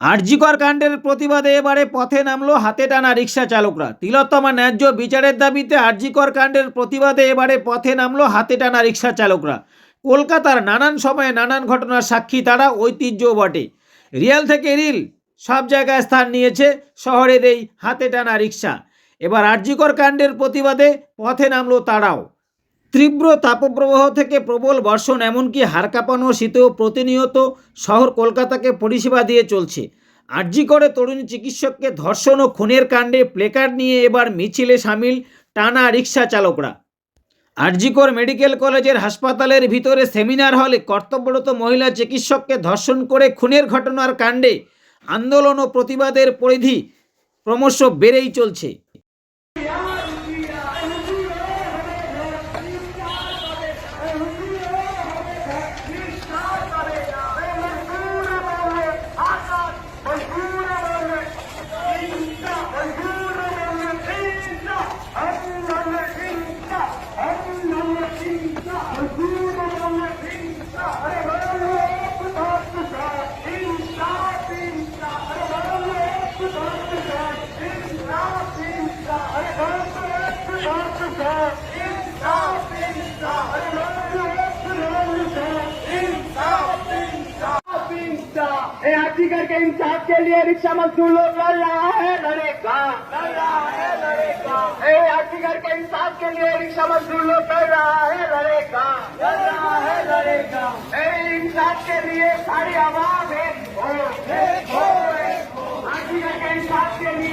আরজিকর কাণ্ডের প্রতিবাদে এবারে পথে নামলো হাতে টানা রিক্সা চালকরা। তিলোত্তমা ন্যায্য বিচারের দাবিতে আরজিকর কাণ্ডের প্রতিবাদে এবারে পথে নামলো হাতে টানা রিক্সা চালকরা। কলকাতার নানান সময়ে নানান ঘটনার সাক্ষী তারা, ঐতিহ্য বটে। রিয়াল থেকে রিল, সব জায়গায় স্থান নিয়েছে শহরের এই হাতে টানা রিক্সা। এবার আরজিকর কাণ্ডের প্রতিবাদে পথে নামলো তারাও। তীব্র তাপপ্রবাহ থেকে প্রবল বর্ষণ, এমনকি হাড় কাঁপানো শীতেও প্রতিনিয়ত শহর কলকাতাকে পরিষেবা দিয়ে চলছে। আর্জি করে তরুণী চিকিৎসককে ধর্ষণ ও খুনের কাণ্ডে প্লেকার্ড নিয়ে এবার মিছিলে সামিল টানা রিক্সা চালকরা। আরজিকর মেডিকেল কলেজের হাসপাতালের ভিতরে সেমিনার হলে কর্তব্যরত মহিলা চিকিৎসককে ধর্ষণ করে খুনের ঘটনার কাণ্ডে আন্দোলন ও প্রতিবাদের পরিধি ক্রমশ বেড়েই চলছে। सीकर के इंसाफ के लिए रिक्शा मजदूर लोग लड़ रहा है लड़ेगा। लड़ रहा है लड़ेगा। सीकर के इंसाफ के लिए रिक्शा मजदूर लोग लड़ रहा है लड़ेगा। लड़ रहा है लड़ेगा। इंसाफ के लिए सारी आवाज़ है। सीकर के इंसाफ के लिए